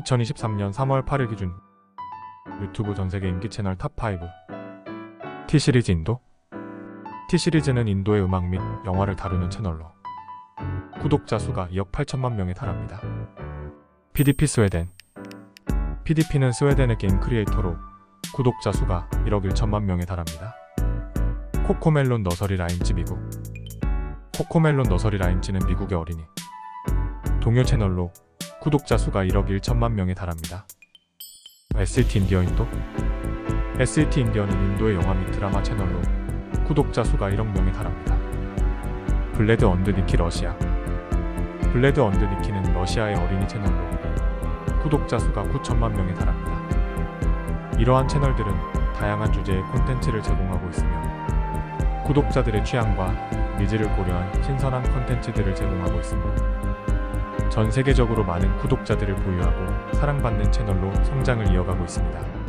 2023년 3월 8일 기준. 유튜브 전 세계 인기 채널 탑5 T시리즈 인도. T시리즈는 인도의 음악 및 영화를 다루는 채널로 구독자 수가 2억 8천만 명에 달합니다. PDP 스웨덴. PDP는 스웨덴의 게임 크리에이터로 구독자 수가 1억 1천만 명에 달합니다. 코코멜론 너서리 라임즈 미국 코코멜론 너서리 라임즈는 미국의 어린이. 동요 채널로 구독자 수가 1억 1천만 명에 달합니다. ST 인디어 인도 ST 인디어는 인도의 영화 및 드라마 채널로 구독자 수가 1억 명에 달합니다. 블레드 언드 니키 러시아 블레드 언드 니키는 러시아의 어린이 채널로 구독자 수가 9천만 명에 달합니다. 이러한 채널들은 다양한 주제의 콘텐츠를 제공하고 있으며 구독자들의 취향과 니즈를 고려한 신선한 콘텐츠들을 제공하고 있습니다. 전 세계적으로 많은 구독자들을 보유하고 사랑받는 채널로 성장을 이어가고 있습니다.